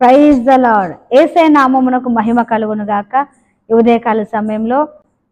Praise the lord ఏసే నామమునకు మహిమ కలుగును గాక. ఉదయకాల సమయంలో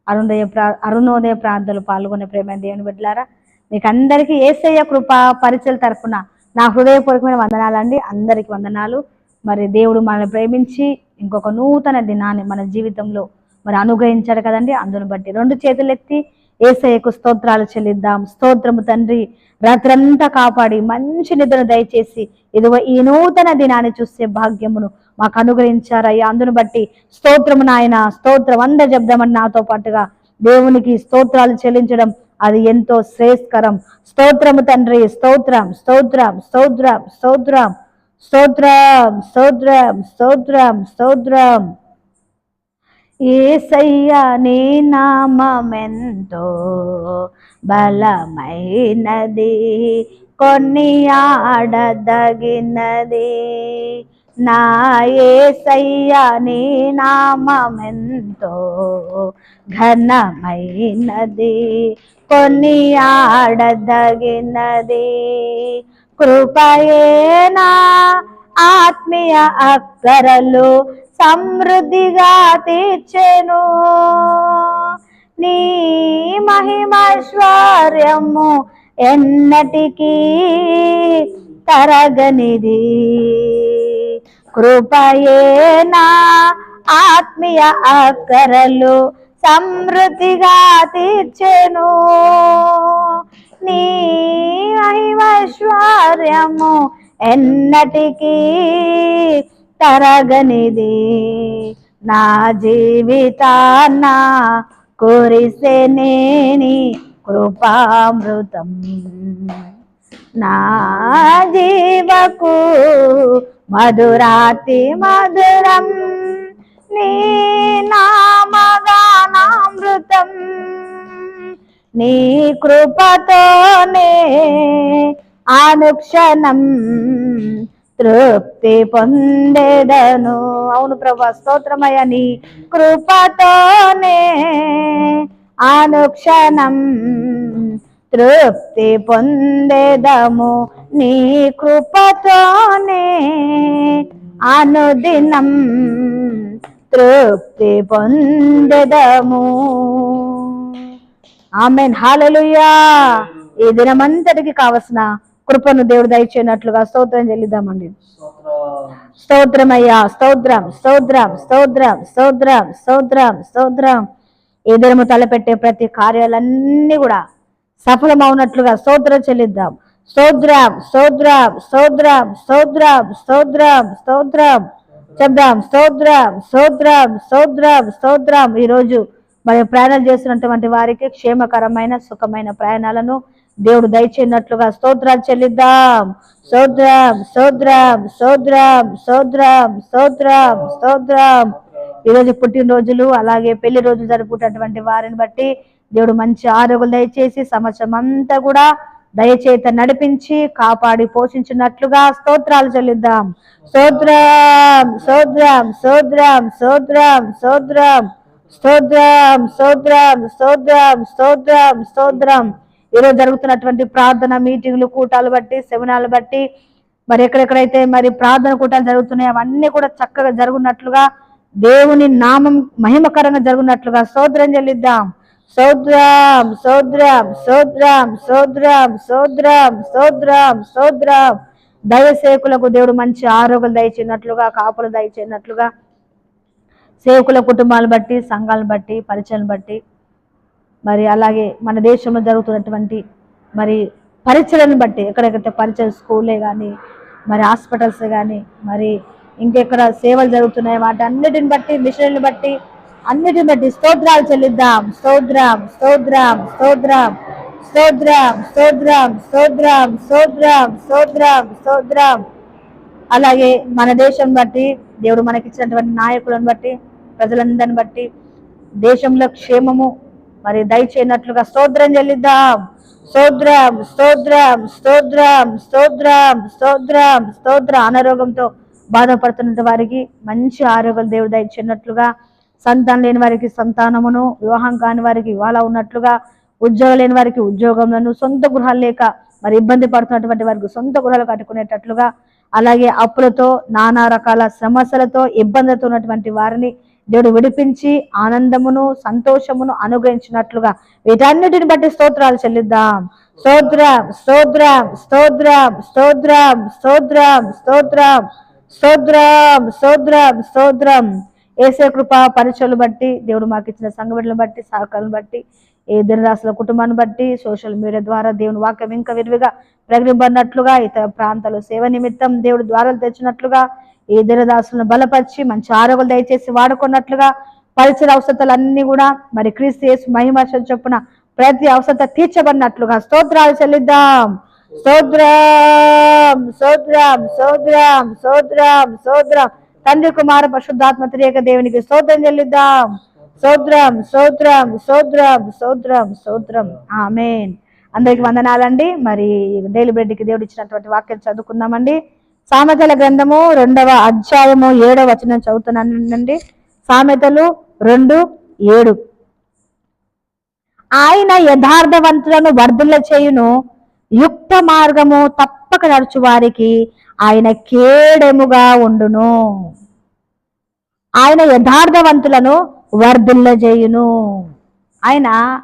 అరుణోదయ ప్రా అరుణోదయ ప్రాంతాలు పాల్గొనే ప్రేమ దేవుని బిడ్డలారా మీకు అందరికీ ఏసయ్య కృప పరిచయల తరఫున నా హృదయపూర్వకమైన వందనాలండి. అందరికీ వందనాలు. మరి దేవుడు మనల్ని ప్రేమించి ఇంకొక నూతన దినాన్ని మన జీవితంలో మరి అనుగ్రహించాడు కదండి. అందును బట్టి రెండు చేతులెత్తి ఏసయ్యకు స్తోత్రాలు చెల్లిద్దాం. స్తోత్రము తండ్రి రాత్రంతా కాపాడి మంచి నిద్రను దయచేసి ఇదిగో ఈ నూతన దినాన్ని చూసే భాగ్యమును మాకు అనుగ్రహించారయ్యా. అందును బట్టి స్తోత్రము నాయన స్తోత్రం అంద చెప్దామని నాతో పాటుగా దేవునికి స్తోత్రాలు చెల్లించడం అది ఎంతో శ్రేయస్కరం. స్తోత్రము తండ్రి స్తోత్రం స్తోత్రం స్తోత్రం స్తోత్రం స్తోత్రం స్తోత్రం స్తోత్రం స్తోత్రం. ఏసయ్యా నీ నామమెంతో బలమైనది కొన్ని ఆడదగినది నా ఏసయ్యా నీ నామమెంతో ఘనమైనది కొన్ని ఆడదగినది కృపయేనా ఆత్మీయ అక్కరలు సమృద్ధిగా తీర్చెను. నీ మహిమైశ్వర్యము ఎన్నటికీ తరగనిది. కృపయేనా ఆత్మీయ అక్కరలు సమృద్ధిగా తీర్చెను. నీ మహిమైశ్వర్యము ఎన్నటికీ తరగనిది. నా జీవితాన్న కురిసే నేని కృపామృతం. నా జీవకు మధురాతి మధురం. నీ నామగానామృతం. నీ కృపతోనే అనుక్షణం తృప్తి పొందేదను. అవును ప్రభా స్తోత్రమయని కృపతోనే అనుక్షణం తృప్తి పొందేదము. నీ కృపతోనే అనుదినం తృప్తి పొందెదము. ఆమెన్. హాలలుయా. ఈ దినమంతటికి కావలసిన కృపను దేవుడు దయచేయనట్లుగా స్తోత్రం చెల్లిద్దామండి స్తోత్రమయ్యా స్తోత్రం స్తోత్రం స్తోత్రం స్తోత్రం స్తోత్రం స్తోత్రం ఈ దినము తలపెట్టే ప్రతి కార్యాలన్నీ కూడా సఫలమవునట్లుగా స్తోత్రం చెల్లిద్దాం స్తోత్రం స్తోత్రం స్తోత్రం స్తోత్రం స్తోత్రం స్తోత్రం చెప్దాం స్తోత్రం స్తోత్రం స్తోత్రం స్తోత్రం ఈరోజు మరి ప్రయాణాలు చేస్తున్నటువంటి వారికి క్షేమకరమైన సుఖమైన ప్రయాణాలను దేవుడు దయచేయనట్లుగా స్తోత్రాలు చెల్లిద్దాం సోద్రం సోద్రం సోద్రం సోద్రం సోద్రం సోద్రం ఈరోజు పుట్టినరోజులు అలాగే పెళ్ళి రోజులు జరుపుకునేటువంటి వారిని బట్టి దేవుడు మంచి ఆరోగ్యం దయచేసి సంవత్సరం అంతా కూడా దయచేత నడిపించి కాపాడి పోషించినట్లుగా స్తోత్రాలు చెల్లిద్దాం సోద్రం సోద్రం సోద్రం సోద్రం సోద్రం స్తోద్రం సోద్రం సోద్రం స్తోద్రం స్తోద్రం ఈరోజు జరుగుతున్నటువంటి ప్రార్థన మీటింగ్లు కూటాలు బట్టి సెమినార్లు బట్టి మరి ఎక్కడెక్కడైతే మరి ప్రార్థన కూటాలు జరుగుతున్నాయి అవన్నీ కూడా చక్కగా జరుగునట్లుగా దేవుని నామం మహిమకరంగా జరుగునట్లుగా సోద్రం చెల్లిద్దాం. సోద్రాం సోద్రాం సోద్రాం సోద్రాం సోద్రం సోద్రం సోద్రాం దయసేకులకు దేవుడు మంచి ఆరోగ్యం దయచేయనట్లుగా కాపులు దయచేయనట్లుగా సేవకుల కుటుంబాలు బట్టి సంఘాలను బట్టి పరిచయాలను బట్టి మరి అలాగే మన దేశంలో జరుగుతున్నటువంటి మరి పరీక్షలను బట్టి ఎక్కడెక్కడ పరిచయ స్కూలే కానీ మరి హాస్పిటల్స్ కానీ మరి ఇంకెక్కడ సేవలు జరుగుతున్నాయి వాటి అన్నిటిని బట్టి మిషన్లను బట్టి అన్నిటిని బట్టి స్తోత్రాలు చెల్లిద్దాం. స్తోత్రం స్తోత్రం స్తోత్రం స్తోత్రం స్తోత్రం స్తోత్రం స్తోత్రం స్తోత్రం స్తోత్రం. అలాగే మన దేశం బట్టి దేవుడు మనకిచ్చినటువంటి నాయకులను బట్టి ప్రజలందరిని బట్టి దేశంలో క్షేమము మరి దయచేయనట్లుగా స్తోత్రం చెల్లిద్దాం. స్తోత్రం స్తోత్రం స్తోత్రం స్తోత్రం స్తోత్రం స్తోత్ర అనారోగ్యంతో బాధపడుతున్న వారికి మంచి ఆరోగ్యం దేవుడు దయచేయనట్లుగా సంతానం లేని వారికి సంతానమును వివాహం కాని వారికి ఇవాళ ఉన్నట్లుగా ఉద్యోగం లేని వారికి ఉద్యోగములను సొంత గృహాలు లేక మరి ఇబ్బంది పడుతున్నటువంటి వారికి సొంత గృహాలు కట్టుకునేటట్లుగా అలాగే అప్పులతో నానా రకాల సమస్యలతో ఇబ్బందులతో ఉన్నటువంటి వారిని దేవుడు విడిపించి ఆనందమును సంతోషమును అనుగ్రహించినట్లుగా. వీటన్నిటిని బట్టి స్తోత్రాలు చెల్లిద్దాం. స్తోత్రం స్తోత్రం స్తోత్రం స్తోత్రం స్తోత్రం స్తోత్రం స్తోత్రం స్తోత్రం స్తోత్రం. ఏసే కృప పరిచయలు బట్టి దేవుడు మాకు ఇచ్చిన సంఘటనలు బట్టి సహకారం బట్టి ఏ దినరాశుల కుటుంబాన్ని బట్టి సోషల్ మీడియా ద్వారా దేవుని వాక్యం ఇంకా విరివిగా ప్రకటింపడినట్లుగా ఇతర ప్రాంతాలు సేవ నిమిత్తం దేవుడు ద్వారాలు తెచ్చినట్లుగా ఈ దినదాసులను బలపరిచి మంచి ఆరోగ్యం దయచేసి వాడుకున్నట్లుగా పరిసర అవసరాలన్నీ కూడా మరి క్రీస్తు చేసి మహిమర్శం చొప్పున ప్రతి అవసరత తీర్చబడినట్లుగా స్తోత్రాలు చెల్లిద్దాం. సోద్రం సోద్రం సోద్రం సోద్రం సోద్రం తండ్రి కుమార పరిశుద్ధాత్మ త్రియక దేవునికి స్తోత్రం చెల్లిద్దాం. సోద్రం సోద్రం సోద్రం సోద్రం సోద్రం ఆమెన్. అందరికి వందనాలండి. మరి డైలీ బ్రెడ్కి దేవుడు ఇచ్చినటువంటి వాక్యం చదువుకుందామండి. సామెతల గ్రంథము రెండవ అధ్యాయము ఏడవ వచనం చదువుతున్నానండి. సామెతలు రెండు ఏడు. ఆయన యథార్థవంతులను వర్ధుల చేయును. యుక్త మార్గము తప్పక నడుచు వారికి ఆయన కేడెముగా ఉండును. ఆయన యథార్థవంతులను వర్ధిల్ల చేయును. ఆయన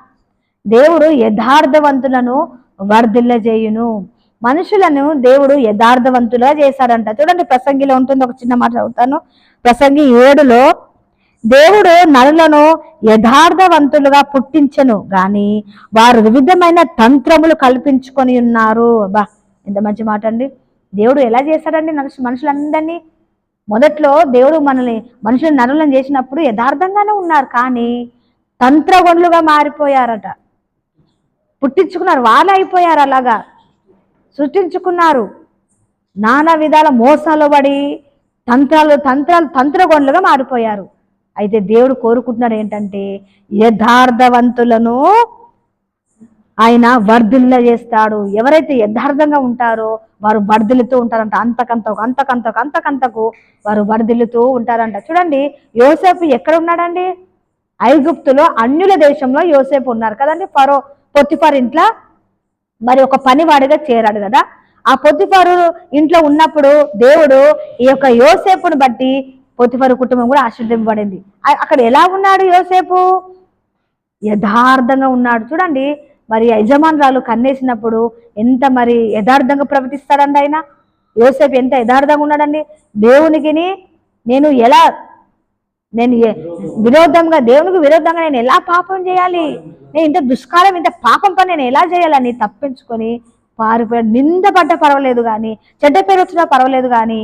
దేవుడు యథార్థవంతులను వర్ధిల్ల చేయును. మనుషులను దేవుడు యథార్థవంతులుగా చేశాడంట. చూడండి ప్రసంగిలో ఉంటుంది ఒక చిన్న మాట చదువుతాను. ప్రసంగి ఏడులో దేవుడు నరులను యథార్థవంతులుగా పుట్టించను గాని వారు వివిధమైన తంత్రములు కల్పించుకొని ఉన్నారు. బా ఎంత మంచి మాట అండి. దేవుడు ఎలా చేశాడండి? మనుషు మనుషులందరినీ మొదట్లో దేవుడు మనల్ని మనుషులు నరులను చేసినప్పుడు యథార్థంగానే ఉన్నారు కానీ తంత్రగొండ్లుగా మారిపోయారట. పుట్టించుకున్నారు వాళ్ళు అయిపోయారు అలాగా. సృష్టించుకున్నారు. నానా విధాల మోసాలు పడి తంత్రాలు తంత్రాలు తంత్రగొండలుగా మారిపోయారు. అయితే దేవుడు కోరుకుంటున్నాడు ఏంటంటే యథార్థవంతులను ఆయన వర్ధిల్ల చేస్తాడు. ఎవరైతే యథార్థంగా ఉంటారో వారు వర్ధిల్లుతూ ఉంటారంట. అంతకంతకు అంతకంతకు అంతకంతకు వారు వర్ధిల్లుతూ ఉంటారంట. చూడండి యోసేపు ఎక్కడ ఉన్నాడండి? ఐగుప్తులో అన్యుల దేశంలో యోసేపు ఉన్నారు కదండి. ఫరో పొత్తిఫర్ ఇంట్లో మరి ఒక పనివాడిగా చేరాడు కదా. ఆ పొత్తిఫరు ఇంట్లో ఉన్నప్పుడు దేవుడు ఈ యొక్క యోసేపును బట్టి పొత్తిఫరు కుటుంబం కూడా ఆశీర్దింపబడింది అక్కడ ఎలా ఉన్నాడు యోసేపు? యథార్థంగా ఉన్నాడు. చూడండి మరి యజమానురాలు కన్నేసినప్పుడు ఎంత మరి యథార్థంగా ప్రవర్తిస్తాడండి ఆయన? యోసేపు ఎంత యథార్థంగా ఉన్నాడండి? దేవునికిని నేను ఎలా నేను ఏ- విరోధంగా దేవునికి విరోధంగా నేను ఎలా పాపం చేయాలి? నేను ఇంత దుష్కాలం ఇంత పాపం పని నేను ఎలా చేయాలని తప్పించుకొని పారిపోయాడు నిందపడ్డ పర్వాలేదు కానీ చెడ్డ పేరు వచ్చినా పర్వాలేదు కానీ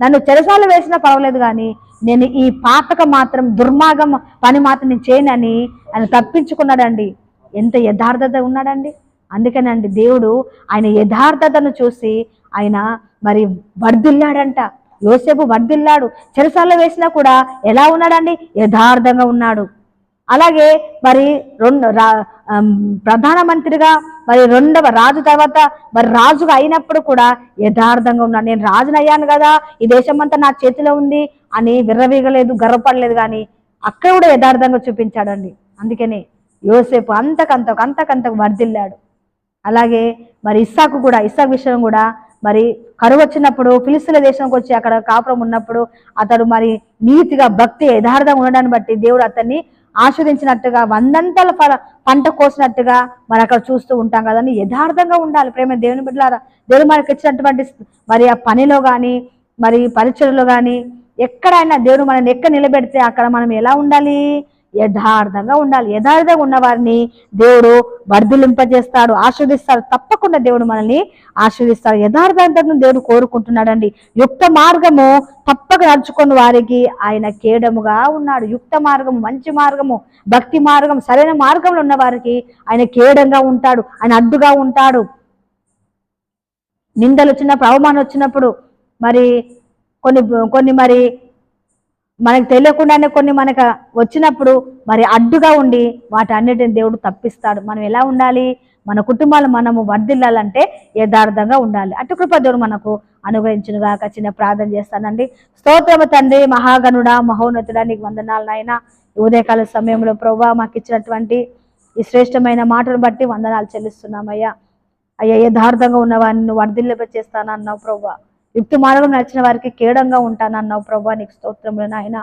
నన్ను చెరసాలు వేసినా పర్వాలేదు కానీ నేను ఈ పాపక మాత్రం దుర్మార్గం పని మాత్రం నేను చేయనని ఆయన తప్పించుకున్నాడండి. ఎంత యథార్థత ఉన్నాడండి. అందుకనండి దేవుడు ఆయన యథార్థతను చూసి ఆయన మరి వర్ధిల్లాడంట. యోసేపు వర్ధిల్లాడు. చెరసాల వేసినా కూడా ఎలా ఉన్నాడండి? యథార్థంగా ఉన్నాడు. అలాగే మరి రెండు రా ప్రధానమంత్రిగా మరి రెండవ రాజు తర్వాత మరి రాజుగా అయినప్పుడు కూడా యథార్థంగా ఉన్నాడు. నేను రాజునయ్యాను కదా ఈ దేశం అంతా నా చేతిలో ఉంది అని విర్రవీగలేదు గర్వపడలేదు కానీ అక్కడ కూడా యథార్థంగా చూపించాడండి. అందుకనే యోసేపు అంతకంతకు అంతకంతకు వర్ధిల్లాడు. అలాగే మరి ఇస్సాకు కూడా ఇస్సాకు విషయం కూడా మరి కరువు వచ్చినప్పుడు ఫిలిస్తుల దేశంకి వచ్చి అక్కడ కాపురం ఉన్నప్పుడు అతడు మరి నీతిగా భక్తి యథార్థంగా ఉండడాన్ని బట్టి దేవుడు అతన్ని ఆస్వాదించినట్టుగా వందంతల ఫల పంట కోసినట్టుగా మరి అక్కడ చూస్తూ ఉంటాం కదండి యథార్థంగా ఉండాలి. ప్రేమ దేవుని బిడ్డలారా దేవుడు మనకి ఇచ్చినటువంటి మరి ఆ పనిలో కానీ మరి పరిచయలో కానీ ఎక్కడైనా దేవుడు మనల్ని ఎక్కడ నిలబెడితే అక్కడ మనం ఎలా ఉండాలి? యథార్థంగా ఉండాలి. యథార్థంగా ఉన్న వారిని దేవుడు వర్ధిలింపజేస్తాడు ఆస్వాదిస్తాడు తప్పకుండా దేవుడు మనల్ని ఆస్వాదిస్తాడు యథార్థతను దేవుడు కోరుకుంటున్నాడండి. యుక్త మార్గము తప్పక నడుచుకున్న వారికి ఆయన కేడముగా ఉన్నాడు. యుక్త మార్గము మంచి మార్గము భక్తి మార్గం సరైన మార్గంలో ఉన్న వారికి ఆయన కేడంగా ఉంటాడు. ఆయన అడ్డుగా ఉంటాడు. నిందలు వచ్చినప్పుడు అవమానం వచ్చినప్పుడు మరి కొన్ని కొన్ని మరి మనకు తెలియకుండానే కొన్ని మనకు వచ్చినప్పుడు మరి అడ్డుగా ఉండి వాటి అన్నిటిని దేవుడు తప్పిస్తాడు. మనం ఎలా ఉండాలి? మన కుటుంబాలు మనము వర్ధిల్లాలంటే యథార్థంగా ఉండాలి. అటు కృప దేవుడు మనకు అనుగ్రహించునుగాక. చిన్న ప్రార్థన చేస్తానండి. స్తోత్రము తండ్రి మహాగణుడా మహోన్నతుడా నీకు వందనాలు నాయన. ఉదయకాల సమయంలో ప్రభా మాకు ఇచ్చినటువంటి ఈ శ్రేష్టమైన మాటను బట్టి వందనాలు చెల్లిస్తున్నామయ్యా. అయ్యా యథార్థంగా ఉన్న వారిని వర్ధిల్లప చేస్తానన్నావు ప్రభా. యుక్తి మార్గం నడిచిన వారికి కేడంగా ఉంటానన్నావు ప్రభా నీకు స్తోత్రములు నాయన.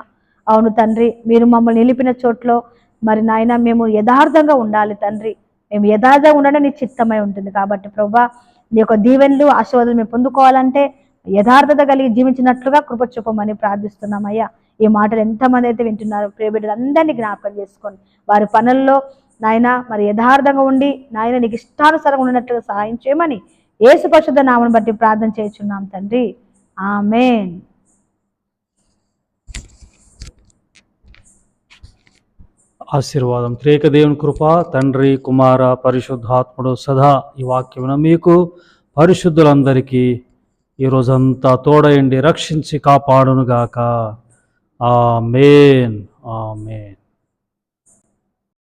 అవును తండ్రి మీరు మమ్మల్ని నిలిపిన చోట్లో మరి నాయన మేము యథార్థంగా ఉండాలి తండ్రి. మేము యథార్థంగా ఉండడం నీ చిత్తమై ఉంటుంది కాబట్టి ప్రభా నీ యొక్క దీవెనలు ఆశీర్వాదాలు మేము పొందుకోవాలంటే యథార్థత కలిగి జీవించినట్లుగా కృప చూపమని ప్రార్థిస్తున్నామయ్యా. ఈ మాటలు ఎంతమంది అయితే వింటున్నారో ప్రియబిడ్డలందరినీ జ్ఞాపకం చేసుకొని వారి పనుల్లో నాయన మరి యథార్థంగా ఉండి నాయన నీకు ఇష్టానుసారంగా ఉన్నట్లుగా సహాయం చేయమని ఏసు పరిశుద్ధ నామను బట్టి ప్రార్థన చేస్తున్నాం తండ్రి. ఆమెన్. ఆశీర్వాదం త్రేక దేవుని కృప తండ్రి కుమార పరిశుద్ధాత్ముడు సదా ఈ వాక్యమున మీకు పరిశుద్ధులందరికీ ఈ రోజంతా తోడయండి రక్షించి కాపాడునుగాక. ఆమె ఆ మేన్